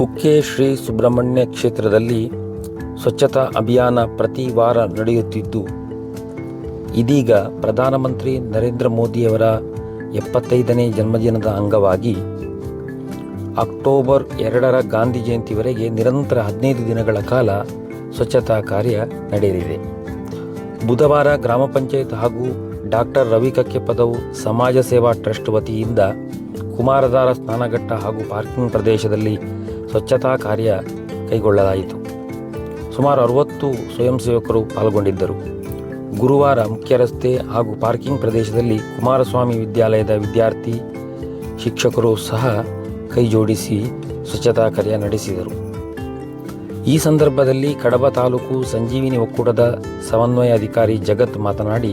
ಕುಕ್ಕೆ ಶ್ರೀ ಸುಬ್ರಹ್ಮಣ್ಯ ಕ್ಷೇತ್ರದಲ್ಲಿ ಸ್ವಚ್ಛತಾ ಅಭಿಯಾನ ಪ್ರತಿ ವಾರ ನಡೆಯುತ್ತಿದ್ದು, ಇದೀಗ ಪ್ರಧಾನಮಂತ್ರಿ ನರೇಂದ್ರ ಮೋದಿಯವರ ಎಪ್ಪತ್ತೈದನೇ ಜನ್ಮದಿನದ ಅಂಗವಾಗಿ ಅಕ್ಟೋಬರ್ ಎರಡರ ಗಾಂಧಿ ಜಯಂತಿವರೆಗೆ ನಿರಂತರ ಹದಿನೈದು ದಿನಗಳ ಕಾಲ ಸ್ವಚ್ಛತಾ ಕಾರ್ಯ ನಡೆಯಲಿದೆ. ಬುಧವಾರ ಗ್ರಾಮ ಪಂಚಾಯತ್ ಹಾಗೂ ಡಾಕ್ಟರ್ ರವಿ ಕಕ್ಕೆಪದವು ಸಮಾಜ ಸೇವಾ ಟ್ರಸ್ಟ್ ವತಿಯಿಂದ ಕುಮಾರಧಾರ ಸ್ನಾನಘಟ್ಟ ಹಾಗೂ ಪಾರ್ಕಿಂಗ್ ಪ್ರದೇಶದಲ್ಲಿ ಸ್ವಚ್ಛತಾ ಕಾರ್ಯ ಕೈಗೊಳ್ಳಲಾಯಿತು. ಸುಮಾರು ಅರವತ್ತು ಸ್ವಯಂ ಸೇವಕರು ಪಾಲ್ಗೊಂಡಿದ್ದರು. ಗುರುವಾರ ಮುಖ್ಯ ರಸ್ತೆ ಹಾಗೂ ಪಾರ್ಕಿಂಗ್ ಪ್ರದೇಶದಲ್ಲಿ ಕುಮಾರಸ್ವಾಮಿ ವಿದ್ಯಾಲಯದ ವಿದ್ಯಾರ್ಥಿ, ಶಿಕ್ಷಕರು ಸಹ ಕೈಜೋಡಿಸಿ ಸ್ವಚ್ಛತಾ ಕಾರ್ಯ ನಡೆಸಿದರು. ಈ ಸಂದರ್ಭದಲ್ಲಿ ಕಡಬ ತಾಲೂಕು ಸಂಜೀವಿನಿ ಒಕ್ಕೂಟದ ಸಮನ್ವಯ ಅಧಿಕಾರಿ ಜಗತ್ ಮಾತನಾಡಿ,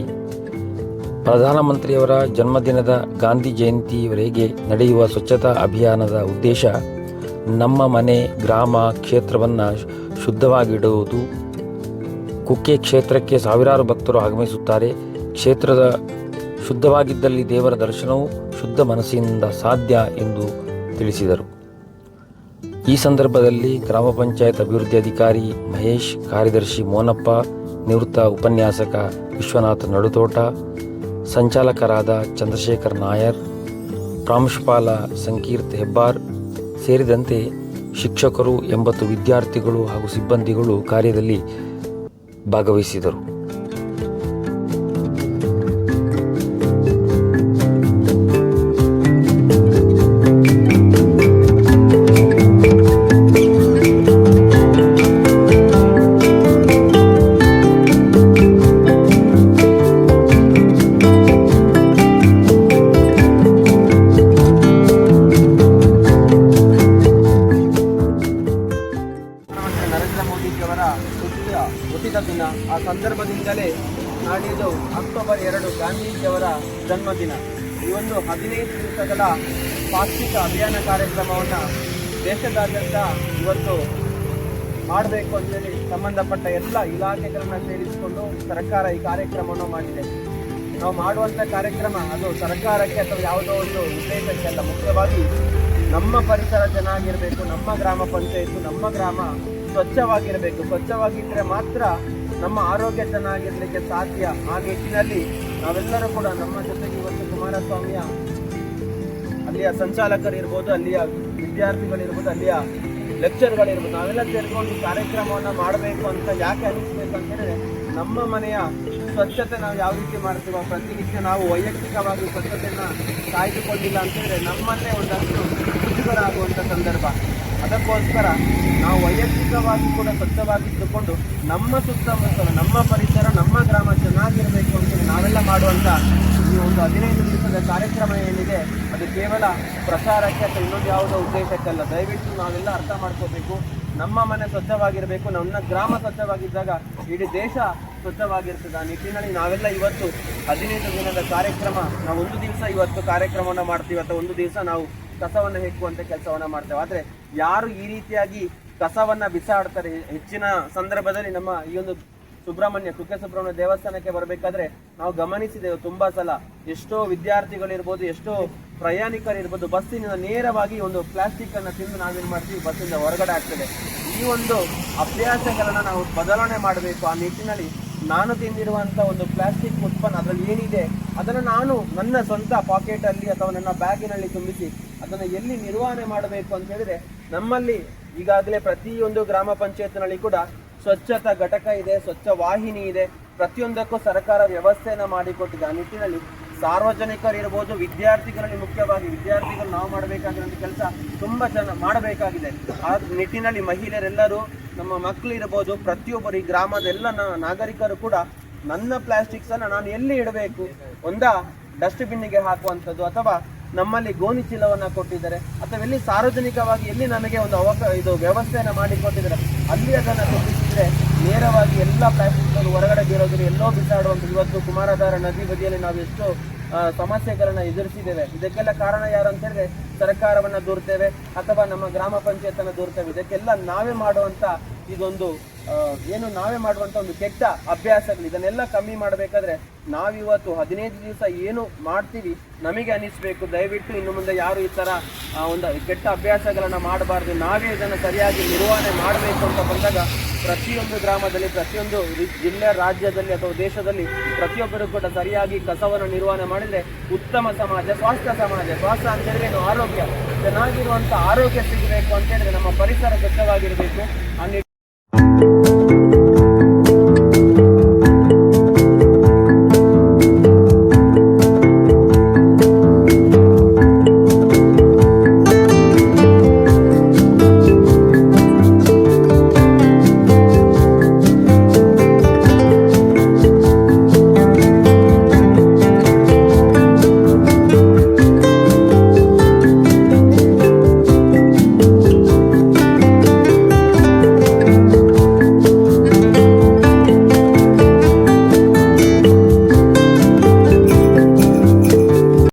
ಪ್ರಧಾನಮಂತ್ರಿಯವರ ಜನ್ಮದಿನದ ಗಾಂಧಿ ಜಯಂತಿಯವರೆಗೆ ನಡೆಯುವ ಸ್ವಚ್ಛತಾ ಅಭಿಯಾನದ ಉದ್ದೇಶ ನಮ್ಮ ಮನೆ, ಗ್ರಾಮ ಕ್ಷೇತ್ರವನ್ನು ಶುದ್ಧವಾಗಿಡುವುದು ಕುಕ್ಕೆ ಕ್ಷೇತ್ರಕ್ಕೆ ಸಾವಿರಾರು ಭಕ್ತರು ಆಗಮಿಸುತ್ತಾರೆ. ಕ್ಷೇತ್ರದ ಶುದ್ಧವಾಗಿದ್ದಲ್ಲಿ ದೇವರ ದರ್ಶನವು ಶುದ್ಧ ಮನಸ್ಸಿನಿಂದ ಸಾಧ್ಯ ಎಂದು ತಿಳಿಸಿದರು. ಈ ಸಂದರ್ಭದಲ್ಲಿ ಗ್ರಾಮ ಪಂಚಾಯತ್ ಅಭಿವೃದ್ಧಿ ಅಧಿಕಾರಿ ಮಹೇಶ್, ಕಾರ್ಯದರ್ಶಿ ಮೋನಪ್ಪ, ನಿವೃತ್ತ ಉಪನ್ಯಾಸಕ ವಿಶ್ವನಾಥ ನಡುತೋಟ, ಸಂಚಾಲಕರಾದ ಚಂದ್ರಶೇಖರ್ ನಾಯರ್, ಪ್ರಾಂಶುಪಾಲ ಸಂಕೀರ್ತ್ ಹೆಬ್ಬಾರ್ ಸೇರಿದಂತೆ ಶಿಕ್ಷಕರು ಎಂಬತ್ತು ವಿದ್ಯಾರ್ಥಿಗಳು ಹಾಗೂ ಸಿಬ್ಬಂದಿಗಳು ಕಾರ್ಯದಲ್ಲಿ ಭಾಗವಹಿಸಿದರು. ಸಂದರ್ಭದಿಂದಲೇ ನಾಡಿದ್ದು ಅಕ್ಟೋಬರ್ ಎರಡು ಗಾಂಧೀಜಿಯವರ ಜನ್ಮದಿನ. ಈ ಒಂದು ಹದಿನೈದು ದಿವಸಗಳ ಪಾಕ್ಷಿಕ ಅಭಿಯಾನ ಕಾರ್ಯಕ್ರಮವನ್ನು ದೇಶದಾದ್ಯಂತ ಇವತ್ತು ಮಾಡಬೇಕು ಅಂತೇಳಿ ಸಂಬಂಧಪಟ್ಟ ಎಲ್ಲ ಇಲಾಖೆಗಳನ್ನು ಸೇರಿಸಿಕೊಂಡು ಸರ್ಕಾರ ಈ ಕಾರ್ಯಕ್ರಮವನ್ನು ಮಾಡಿದೆ. ನಾವು ಮಾಡುವಂಥ ಕಾರ್ಯಕ್ರಮ, ಅದು ಸರ್ಕಾರಕ್ಕೆ ಅಥವಾ ಯಾವುದೋ ಒಂದು ಉದ್ದೇಶಕ್ಕೆ ಅಲ್ಲ, ಮುಖ್ಯವಾಗಿ ನಮ್ಮ ಪರಿಸರ ಚೆನ್ನಾಗಿರಬೇಕು ನಮ್ಮ ಗ್ರಾಮ ಪಂಚಾಯತ್, ನಮ್ಮ ಗ್ರಾಮ ಸ್ವಚ್ಛವಾಗಿರಬೇಕು. ಸ್ವಚ್ಛವಾಗಿದ್ದರೆ ಮಾತ್ರ ನಮ್ಮ ಆರೋಗ್ಯ ಚೆನ್ನಾಗಿರಲಿಕ್ಕೆ ಸಾಧ್ಯ. ಆ ನಿಟ್ಟಿನಲ್ಲಿ ನಾವೆಲ್ಲರೂ ಕೂಡ ನಮ್ಮ ಜೊತೆಗೆ ಇವತ್ತು ಕುಮಾರಸ್ವಾಮಿಯ ಅಲ್ಲಿಯ ಸಂಚಾಲಕರಿರ್ಬೋದು, ಅಲ್ಲಿಯ ವಿದ್ಯಾರ್ಥಿಗಳಿರ್ಬೋದು, ಅಲ್ಲಿಯ ಲೆಕ್ಚರ್ಗಳಿರ್ಬೋದು ನಾವೆಲ್ಲ ಸೇರ್ಕೊಂಡು ಕಾರ್ಯಕ್ರಮವನ್ನು ಮಾಡಬೇಕು ಅಂತ ಯಾಕೆ ಅನಿಸ್ಬೇಕು ಅಂತ ಹೇಳಿದ್ರೆ ನಮ್ಮ ಮನೆಯ ಸ್ವಚ್ಛತೆ ನಾವು ಯಾವ ರೀತಿ ಮಾಡ್ತೀವೋ ಪ್ರತಿನಿತ್ಯ ನಾವು ವೈಯಕ್ತಿಕವಾಗಿ ಸ್ವಚ್ಛತೆಯನ್ನು ಕಾಯ್ದುಕೊಂಡಿಲ್ಲ ಅಂತಂದರೆ ನಮ್ಮನ್ನೇ ಒಂದಷ್ಟು ಆಗುವಂಥ ಸಂದರ್ಭ. ಅದಕ್ಕೋಸ್ಕರ ನಾವು ವೈಯಕ್ತಿಕವಾಗಿ ಕೂಡ ಸ್ವಚ್ಛವಾಗಿಟ್ಟುಕೊಂಡು ನಮ್ಮ ಸುತ್ತಮುತ್ತಲ, ನಮ್ಮ ಪರಿಸರ, ನಮ್ಮ ಗ್ರಾಮ ಚೆನ್ನಾಗಿರಬೇಕು ಅಂತ ನಾವೆಲ್ಲ ಮಾಡುವಂಥ ಈ ಒಂದು ಹದಿನೈದು ದಿವಸದ ಕಾರ್ಯಕ್ರಮ ಏನಿದೆ, ಅದು ಕೇವಲ ಪ್ರಸಾರಕ್ಕೆ ಅಥವಾ ಇನ್ನೊಂದು ಯಾವುದೋ ಉದ್ದೇಶಕ್ಕಲ್ಲ ದಯವಿಟ್ಟು ನಾವೆಲ್ಲ ಅರ್ಥ ಮಾಡ್ಕೋಬೇಕು. ನಮ್ಮ ಮನೆ ಸ್ವಚ್ಛವಾಗಿರಬೇಕು. ನನ್ನ ಗ್ರಾಮ ಸ್ವಚ್ಛವಾಗಿದ್ದಾಗ ಇಡೀ ದೇಶ ಸ್ವಚ್ಛವಾಗಿರ್ತದೆ. ಆ ನಿಟ್ಟಿನಲ್ಲಿ ನಾವೆಲ್ಲ ಇವತ್ತು ಹದಿನೈದು ದಿನದ ಕಾರ್ಯಕ್ರಮ, ನಾವು ಒಂದು ದಿವಸ ಇವತ್ತು ಕಾರ್ಯಕ್ರಮವನ್ನು ಮಾಡ್ತೀವಿ. ಅಥವಾ ಒಂದು ದಿವಸ ನಾವು ಕಸವನ್ನು ಹೆಕ್ಕುವಂಥ ಕೆಲಸವನ್ನು ಮಾಡ್ತೇವೆ. ಆದರೆ ಯಾರು ಈ ರೀತಿಯಾಗಿ ಕಸವನ್ನ ಬಿಸಾಡ್ತಾರೆ? ಹೆಚ್ಚಿನ ಸಂದರ್ಭದಲ್ಲಿ ನಮ್ಮ ಈ ಒಂದು ಸುಬ್ರಹ್ಮಣ್ಯ, ಕುಕ್ಕೆ ಸುಬ್ರಹ್ಮಣ್ಯ ದೇವಸ್ಥಾನಕ್ಕೆ ಬರಬೇಕಾದ್ರೆ ನಾವು ಗಮನಿಸಿದೆವು ತುಂಬಾ ಸಲ. ಎಷ್ಟೋ ವಿದ್ಯಾರ್ಥಿಗಳಿರ್ಬೋದು, ಎಷ್ಟೋ ಪ್ರಯಾಣಿಕರಿರ್ಬೋದು, ಬಸ್ಸಿನಿಂದ ನೇರವಾಗಿ ಒಂದು ಪ್ಲಾಸ್ಟಿಕ್ ಅನ್ನು ತಿಂದು ನಾವೇನು ಮಾಡ್ತೀವಿ? ಬಸ್ಸಿಂದ ಹೊರಗಡೆ ಆಗ್ತದೆ ಈ ಒಂದು ಅಭ್ಯಾಸಗಳನ್ನು ನಾವು ಬದಲಾವಣೆ ಮಾಡಬೇಕು. ಆ ನಿಟ್ಟಿನಲ್ಲಿ ನಾನು ತಿಂದಿರುವಂಥ ಒಂದು ಪ್ಲಾಸ್ಟಿಕ್ ಉತ್ಪನ್ನ ಅದರಲ್ಲಿ ಏನಿದೆ, ಅದನ್ನು ನಾನು ನನ್ನ ಸ್ವಂತ ಪಾಕೆಟ್ ಅಲ್ಲಿ ಅಥವಾ ನನ್ನ ಬ್ಯಾಗಿನಲ್ಲಿ ತುಂಬಿಸಿ ಅದನ್ನು ಎಲ್ಲಿ ನಿರ್ವಹಣೆ ಮಾಡಬೇಕು ಅಂತ ಹೇಳಿದ್ರೆ ನಮ್ಮಲ್ಲಿ ಈಗಾಗಲೇ ಪ್ರತಿಯೊಂದು ಗ್ರಾಮ ಪಂಚಾಯತ್ನಲ್ಲಿ ಕೂಡ ಸ್ವಚ್ಛತಾ ಘಟಕ ಇದೆ, ಸ್ವಚ್ಛ ವಾಹಿನಿ ಇದೆ. ಪ್ರತಿಯೊಂದಕ್ಕೂ ಸರ್ಕಾರ ವ್ಯವಸ್ಥೆಯನ್ನು ಮಾಡಿಕೊಟ್ಟಿದೆ. ಆ ನಿಟ್ಟಿನಲ್ಲಿ ಸಾರ್ವಜನಿಕರಿರ್ಬೋದು ವಿದ್ಯಾರ್ಥಿಗಳಲ್ಲಿ ಮುಖ್ಯವಾಗಿ ವಿದ್ಯಾರ್ಥಿಗಳು ನಾವು ಮಾಡಬೇಕಾಗಿರೋ ಕೆಲಸ ತುಂಬ ಜನ ಮಾಡಬೇಕಾಗಿದೆ. ಆ ನಿಟ್ಟಿನಲ್ಲಿ ಮಹಿಳೆಯರೆಲ್ಲರೂ, ನಮ್ಮ ಮಕ್ಕಳು ಇರ್ಬೋದು, ಪ್ರತಿಯೊಬ್ಬರು ಈ ಗ್ರಾಮದ ಎಲ್ಲ ನಾಗರಿಕರು ಕೂಡ ನನ್ನ ಪ್ಲಾಸ್ಟಿಕ್ಸನ್ನು ನಾನು ಎಲ್ಲಿ ಇಡಬೇಕು? ಒಂದ ಡಸ್ಟ್ಬಿನ್ನಿಗೆ ಹಾಕುವಂಥದ್ದು ಅಥವಾ ನಮ್ಮಲ್ಲಿ ಗೋಣಿ ಚೀಲವನ್ನ ಕೊಟ್ಟಿದ್ದಾರೆ. ಅಥವಾ ಎಲ್ಲಿ ಸಾರ್ವಜನಿಕವಾಗಿ ಎಲ್ಲಿ ನಮಗೆ ಒಂದು ಅವಕಾಶ ಇದು ವ್ಯವಸ್ಥೆಯನ್ನು ಮಾಡಿಕೊಟ್ಟಿದ್ದಾರೆ. ಅಲ್ಲಿ ಅದನ್ನು ಕೊಟ್ಟಿದ್ದರೆ ನೇರವಾಗಿ ಎಲ್ಲ ಪ್ಲಾಸ್ಟಿಕ್ ಹೊರಗಡೆ ಬೀರೋದ್ರೆ ಎಲ್ಲೋ ಬಿಸಾಡುವಂಥ ಇವತ್ತು ಕುಮಾರಧಾರ ನದಿ ಬದಿಯಲ್ಲಿ ನಾವು ಎಷ್ಟು ಸಮಸ್ಯೆಗಳನ್ನ ಎದುರಿಸಿದ್ದೇವೆ. ಇದಕ್ಕೆಲ್ಲ ಕಾರಣ ಯಾರು ಅಂತ ಹೇಳಿದ್ರೆ ಸರ್ಕಾರವನ್ನ ದೂರ್ತೇವೆ ಅಥವಾ ನಮ್ಮ ಗ್ರಾಮ ಪಂಚಾಯತನ್ನು ದೂರ್ತೇವೆ. ಇದಕ್ಕೆಲ್ಲ ನಾವೇ ಮಾಡುವಂತ ಇದೊಂದು ಏನು ನಾವೇ ಮಾಡುವಂತ ಒಂದು ಕೆಟ್ಟ ಅಭ್ಯಾಸಗಳು, ಇದನ್ನೆಲ್ಲ ಕಮ್ಮಿ ಮಾಡಬೇಕಾದ್ರೆ ನಾವಿವತ್ತು ಹದಿನೈದು ದಿವಸ ಏನು ಮಾಡ್ತೀವಿ ನಮಗೆ ಅನಿಸ್ಬೇಕು. ದಯವಿಟ್ಟು ಇನ್ನು ಮುಂದೆ ಯಾರು ಈ ತರ ಒಂದು ಕೆಟ್ಟ ಅಭ್ಯಾಸಗಳನ್ನ ಮಾಡಬಾರ್ದು. ನಾವೇ ಇದನ್ನು ಸರಿಯಾಗಿ ನಿರ್ವಹಣೆ ಮಾಡಬೇಕು ಅಂತ ಬಂದಾಗ ಪ್ರತಿಯೊಂದು ಗ್ರಾಮದಲ್ಲಿ, ಪ್ರತಿಯೊಂದು ಜಿಲ್ಲೆ, ರಾಜ್ಯದಲ್ಲಿ ಅಥವಾ ದೇಶದಲ್ಲಿ ಪ್ರತಿಯೊಬ್ಬರು ಕೂಡ ಸರಿಯಾಗಿ ಕಸವನ್ನು ನಿರ್ವಹಣೆ ಮಾಡಿದ್ರೆ ಉತ್ತಮ ಸಮಾಜ ಸ್ವಾಸ್ಥ್ಯ ಸಮಾಜ ಸ್ವಾಸ್ಥ್ಯ ಅಂತ ಏನು? ಆರೋಗ್ಯ. ಚೆನ್ನಾಗಿರುವಂಥ ಆರೋಗ್ಯ ಸಿಗಬೇಕು ಅಂತ ಹೇಳಿದ್ರೆ ನಮ್ಮ ಪರಿಸರ ಸ್ವಚ್ಛವಾಗಿರಬೇಕು. ಆ